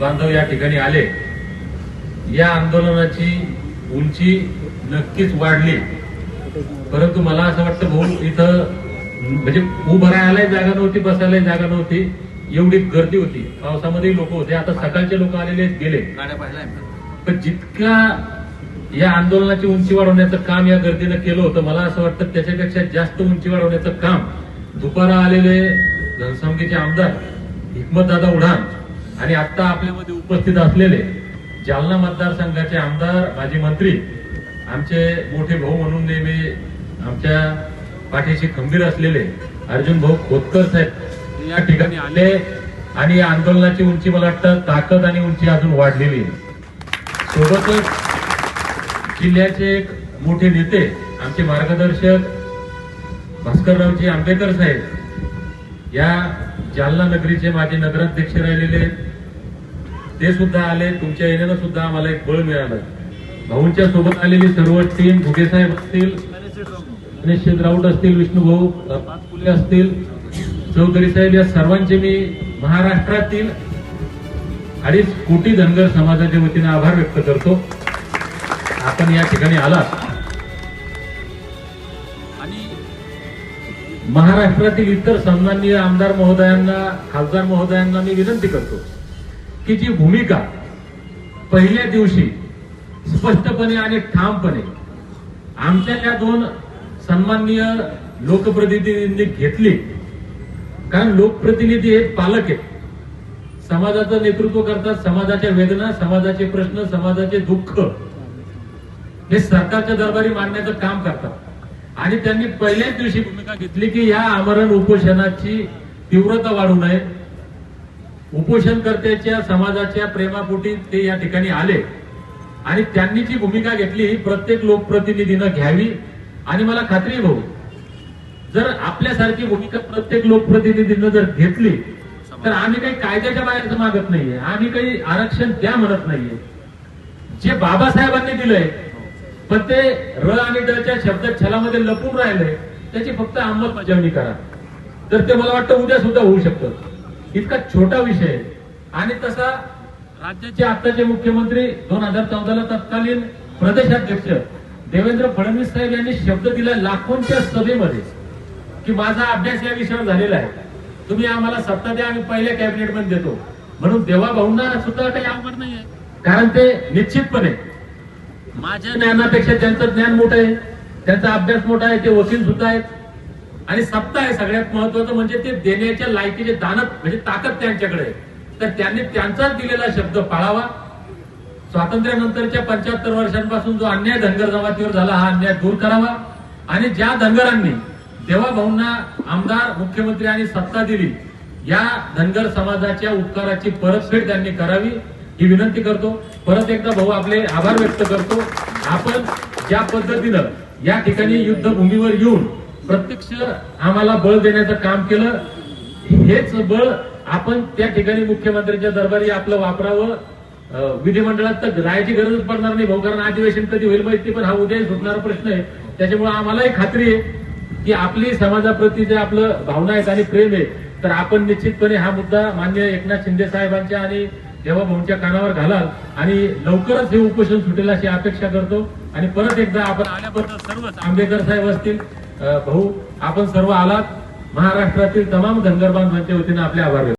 बांधव या ठिकाणी आले. या आंदोलनाची उंची नक्कीच वाढली. परंतु मला असं वाटतं भाऊ इथं म्हणजे उभं राहायलाही जागा नव्हती बसायलाही जागा नव्हती. एवढी गर्दी होती. पावसामध्ये लोक होते. आता सकाळचे लोक आलेले गेले. पण जितका या आंदोलनाची उंची वाढवण्याचं काम या गर्दीनं केलं होतं मला असं वाटतं त्याच्यापेक्षा जास्त उंची वाढवण्याचं काम दुपारा आलेले घनसावंगीचे आमदार हिकमतदादा उडान आणि आता आपल्यामध्ये उपस्थित असलेले जालना मतदारसंघाचे आमदार माजी मंत्री आमचे मोठे भाऊ म्हणून नेहमी आमच्या पाठीशी खंबीर असलेले अर्जुन भाऊ खोतकर साहेब या ठिकाणी आले. आणि या आंदोलनाची उंची मला वाटतं ताकद आणि उंची अजून वाढलेली सोबतच जिल्ह्याचे एक मोठे नेते आमचे मार्गदर्शक भास्कररावजी आंबेकर साहेब या जालना नगरीचे माझे नगराध्यक्ष राहिलेले ते सुद्धा आले. तुमच्या येण्यानं सुद्धा आम्हाला एक बळ मिळालं. भाऊंच्या सोबत आलेली सर्व टीम भुगेसाहेब असतील गणेश राऊत असतील विष्णुभाऊ पाचपुले असतील चौधरी साहेब या सर्वांचे मी महाराष्ट्रातील अडीच कोटी धनगर समाजाच्या वतीने आभार व्यक्त करतो. आपण या ठिकाणी आलात. आणि महाराष्ट्रातील इतर सन्माननीय आमदार महोदयांना खासदार महोदयांना मी विनंती करतो की जी भूमिका पहिल्या दिवशी स्पष्टपणे आणि ठामपणे आमच्या या दोन सन्माननीय लोकप्रतिनिधींनी घेतली. कारण लोकप्रतिनिधी हे पालक आहेत. समाजाचं नेतृत्व करतात समाजाच्या वेदना समाजाचे प्रश्न समाजाचे दुःख हे सरकारच्या दरबारी मांडण्याचं काम करतात. आणि त्यांनी पहिल्याच दिवशी भूमिका घेतली की या आमरण उपोषणाची तीव्रता वाढू नये. उपोषणकर्त्याच्या समाजाच्या प्रेमापोटी ते या ठिकाणी आले. आणि त्यांनी जी भूमिका घेतली ही प्रत्येक लोकप्रतिनिधीनं घ्यावी. आणि मला खात्री भाऊ जर आपल्यासारखी भूमिका प्रत्येक लोकप्रतिनिधीनं जर घेतली तर आम्ही काही कायद्याच्या बाहेरच मागत नाहीये. आम्ही काही आरक्षण द्या म्हणत नाहीये. जे बाबासाहेबांनी दिलंय पण ते र आणि डच्या शब्द छलामध्ये लपून राहिले त्याची फक्त अंमलबजावणी करा. तर ते मला वाटतं उद्या सुद्धा होऊ शकतं. इतका छोटा विषय. आणि तसा राज्याचे आताचे मुख्यमंत्री दोन हजार चौदाला तत्कालीन प्रदेशाध्यक्ष देवेंद्र फडणवीस साहेब यांनी शब्द दिला लाखोंच्या सभेमध्ये की माझा अभ्यास या विषयावर झालेला आहे. तुम्ही आम्हाला सत्ता द्या आम्ही पहिल्या कॅबिनेटमध्ये देतो. म्हणून देवा भाऊंना सुद्धा काही आवड नाहीये. कारण ते निश्चितपणे माझ्या ज्ञानापेक्षा त्यांचं ज्ञान मोठं आहे त्यांचा अभ्यास मोठा आहे ते वकील सुद्धा आहेत. आणि सत्ता आहे सगळ्यात महत्वाचं म्हणजे ते देण्याच्या लायकीचे दानत म्हणजे ताकद त्यांच्याकडे आहे. तर त्यांनी त्यांचाच दिलेला शब्द पाळावा. स्वातंत्र्यानंतरच्या पंच्याहत्तर वर्षांपासून जो अन्याय धनगर जमातीवर झाला हा अन्याय दूर करावा. आणि ज्या धनगरांनी देवाभाऊंना आमदार मुख्यमंत्री आणि सत्ता दिली या धनगर समाजाच्या उपकाराची परतफेड त्यांनी करावी. ही विनंती करतो. परत एकदा भाऊ आपले आभार व्यक्त करतो. आपण ज्या पद्धतीनं या ठिकाणी युद्धभूमीवर येऊन प्रत्यक्ष आम्हाला बळ देण्याचं काम केलं हेच बळ आपण त्या ठिकाणी मुख्यमंत्र्यांच्या दरबारी आपलं वापरावं. विधिमंडळात तर राहायची गरजच पडणार नाही भाऊ कारण अधिवेशन कधी होईल माहिती पण हा उद्या सुटणारा प्रश्न आहे. त्याच्यामुळे आम्हालाही खात्री आहे की आपली समाजाप्रती जे आपलं भावना आहेत आणि प्रेम आहे तर आपण निश्चितपणे हा मुद्दा मान्य एकनाथ शिंदे साहेबांच्या आणि तेव्हा भाऊंच्या कानावर घालाल आणि लवकरच हे उपोषण सुटेल अशी अपेक्षा करतो. आणि परत एकदा आपण आल्याबद्दल सर्व आंबेडकर साहेब असतील भाऊ आपण सर्व आलात. महाराष्ट्रातील तमाम धनगर बांधवांच्या वतीने आपले आभार